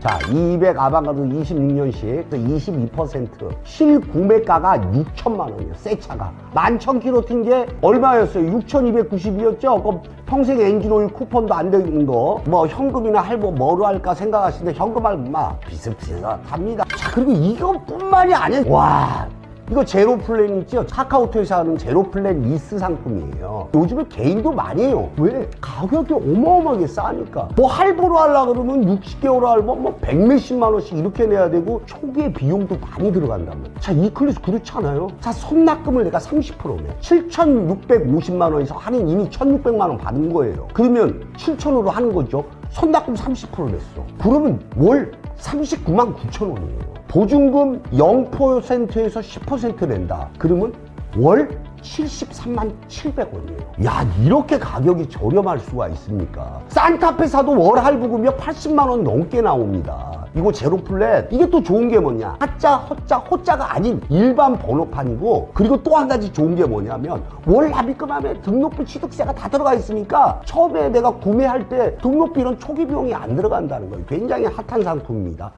자, 200 아방가르드 26년식 22% 실구매가가 6천만 원이에요. 새 차가. 11,000km 튄 게 얼마였어요? 6,292였죠? 그럼 평생 엔진오일 쿠폰도 안 되는 거. 뭐 현금이나 할부 뭐로 할까 생각하시는데 현금 할부 막 비슷비슷합니다. 자, 그리고 이것뿐만이 아니에요. 와, 이거 제로 플랜 있죠? 카카오톡에서 하는 제로 플랜 리스 상품이에요. 요즘에 개인도 많이 해요. 왜? 가격이 어마어마하게 싸니까. 뭐 할부로 하려고 그러면 60개월 할부 뭐 100몇십만 원씩 이렇게 내야 되고 초기에 비용도 많이 들어간다면. 자, 이 클래스 그렇잖아요. 자, 선납금을 내가 30%면 7,650만 원에서 할인 이미 1,600만 원 받은 거예요. 그러면 7,000으로 하는 거죠. 선납금 30% 냈어. 그러면 월 39만 9천 원이에요. 보증금 0%에서 10% 낸다. 그러면 월 73만 700원이에요. 야, 이렇게 가격이 저렴할 수가 있습니까? 산타페 사도 월 할부금이 80만 원 넘게 나옵니다. 이거 제로 플랫. 이게 또 좋은 게 뭐냐? 하자, 허자, 호자가 아닌 일반 번호판이고, 그리고 또 한 가지 좋은 게 뭐냐면, 월 합의금하면 등록비 취득세가 다 들어가 있으니까, 처음에 내가 구매할 때 등록비 이런 초기 비용이 안 들어간다는 거예요. 굉장히 핫한 상품입니다.